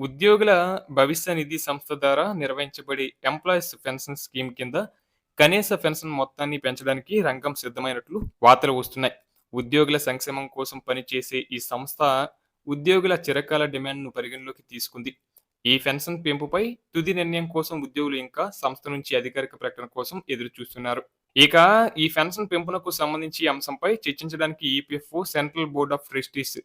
ఉద్యోగుల భవిష్య నిధి సంస్థ ద్వారా నిర్వహించబడే ఎంప్లాయీస్ పెన్షన్ స్కీమ్ కింద కనీస పెన్షన్ మొత్తాన్ని పెంచడానికి రంగం సిద్ధమైనట్లు వార్తలు వస్తున్నాయి. ఉద్యోగుల సంక్షేమం కోసం పనిచేసే ఈ సంస్థ ఉద్యోగుల చిరకాల డిమాండ్ను పరిగణలోకి తీసుకుంది. ఈ పెన్షన్ పెంపుపై తుది నిర్ణయం కోసం ఉద్యోగులు ఇంకా సంస్థ నుంచి అధికారిక ప్రకటన కోసం ఎదురు చూస్తున్నారు ఇక ఈ పెన్షన్ పెంపునకు సంబంధించి అంశంపై చర్చించడానికి EPFO central board of trustees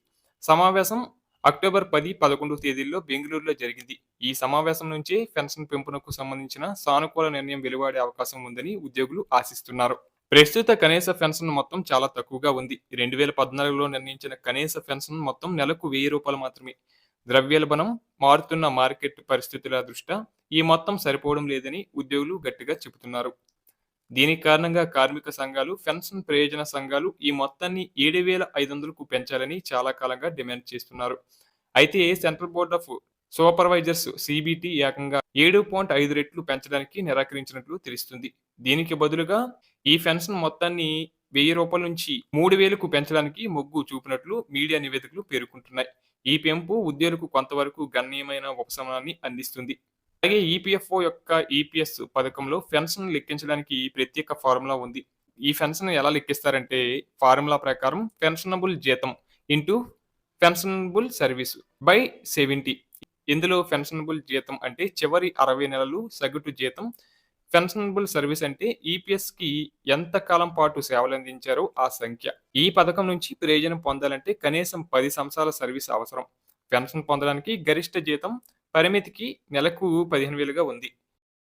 సమావేశం అక్టోబర్ పది పదకొండు తేదీల్లో బెంగళూరులో జరిగింది. ఈ సమావేశం నుంచే పెన్షన్ పెంపునకు సంబంధించిన సానుకూల నిర్ణయం వెలువడే అవకాశం ఉందని ఉద్యోగులు ఆశిస్తున్నారు. ప్రస్తుత కనీస పెన్షన్ మొత్తం చాలా తక్కువగా ఉంది. రెండు వేల పద్నాలుగులో నిర్ణయించిన కనీస పెన్షన్ మొత్తం నెలకు వెయ్యి రూపాయలు మాత్రమే. ద్రవ్యోల్బణం మారుతున్న మార్కెట్ పరిస్థితుల దృష్ట్యా ఈ మొత్తం సరిపోవడం లేదని ఉద్యోగులు గట్టిగా చెబుతున్నారు. దీని కారణంగా కార్మిక సంఘాలు పెన్షన్ ప్రయోజన సంఘాలు ఈ మొత్తాన్ని ఏడు వేల ఐదు వందలకు పెంచాలని చాలా కాలంగా డిమాండ్ చేస్తున్నారు. అయితే central board of supervisors CBT ఏకంగా ఏడు పాయింట్ ఐదు రెట్లు పెంచడానికి నిరాకరించినట్లు తెలుస్తుంది. దీనికి బదులుగా ఈ పెన్షన్ మొత్తాన్ని వెయ్యి రూపాయల నుంచి మూడు వేలకు పెంచడానికి మొగ్గు చూపినట్లు మీడియా నివేదికలు పేర్కొంటున్నాయి. ఈ పెంపు ఉద్యోగులకు కొంతవరకు గణనీయమైన ఉపశమనాన్ని అందిస్తుంది. అలాగే ఈపీఎఫ్ఓ యొక్క ఈపీఎస్ పథకంలో పెన్షన్ లెక్కించడానికి ప్రత్యేక ఫార్ములా ఉంది. ఈ పెన్షన్ ఎలా లెక్కిస్తారంటే ఫార్ములా ప్రకారం పెన్షనబుల్ జీతం into pensionable service by seventy ఇందులో పెన్షనబుల్ జీతం అంటే చివరి అరవై నెలలు సగటు జీతం. పెన్షనబుల్ సర్వీస్ అంటే ఈపీఎస్కి ఎంత కాలం పాటు సేవలు అందించారో ఆ సంఖ్య. ఈ పథకం నుంచి ప్రయోజనం పొందాలంటే కనీసం పది సంవత్సరాల సర్వీస్ అవసరం. పెన్షన్ పొందడానికి గరిష్ట జీతం పరిమితికి నెలకు పదిహేను వేలుగా ఉంది.